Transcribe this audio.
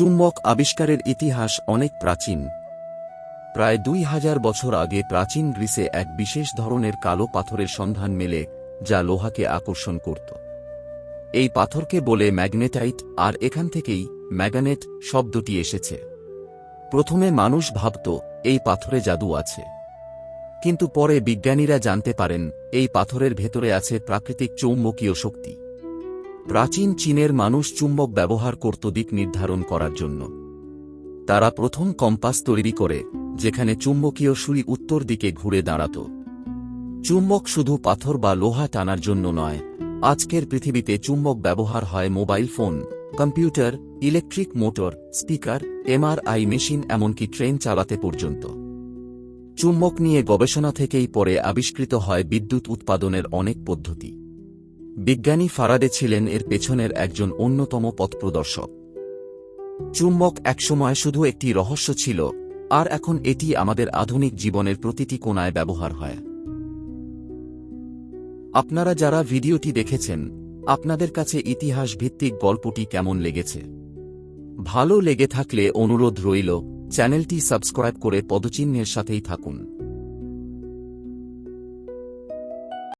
চুম্বক আবিষ্কারের ইতিহাস অনেক প্রাচীন। প্রায় দুই হাজার বছর আগে প্রাচীন গ্রিসে এক বিশেষ ধরনের কালো পাথরের সন্ধান মেলে, যা লোহাকে আকর্ষণ করত। এই পাথরকে বলে ম্যাগনেটাইট, আর এখান থেকেই ম্যাগানেট শব্দটি এসেছে। প্রথমে মানুষ ভাবত, এই পাথরে জাদু আছে। কিন্তু পরে বিজ্ঞানীরা জানতে পারেন, এই পাথরের ভেতরে আছে প্রাকৃতিক চৌম্বকীয় শক্তি। প্রাচীন চীনের মানুষ চুম্বক ব্যবহার করত দিক নির্ধারণ করার জন্য। তারা প্রথম কম্পাস তৈরি করে, যেখানে চুম্বকীয় সুই উত্তর দিকে ঘুরে দাঁড়াত। চুম্বক শুধু পাথর বা লোহা টানার জন্য নয়, আজকের পৃথিবীতে চুম্বক ব্যবহার হয় mobile phone, computer, electric motor, speaker, MRI machine এমনকি ট্রেন চালাতে পর্যন্ত। চুম্বক নিয়ে গবেষণা থেকেই পরে আবিষ্কৃত হয় বিদ্যুৎ উৎপাদনের অনেক পদ্ধতি। বিজ্ঞানী ফারাডে ছিলেন এর পেছনের একজন অন্যতম পথপ্রদর্শক চুম্বক একসময় শুধু একটি রহস্য ছিল, আর এখন এটি আমাদের আধুনিক জীবনের প্রতিটি কোণায় ব্যবহার হয়। আপনারা যারা ভিডিওটি দেখেছেন, আপনাদের কাছে ইতিহাস ভিত্তিক গল্পটি কেমন লেগেছে? ভালো লেগে থাকলে অনুরোধ রইল, চ্যানেলটি সাবস্ক্রাইব করে পদচিহ্নের সাথেই থাকুন।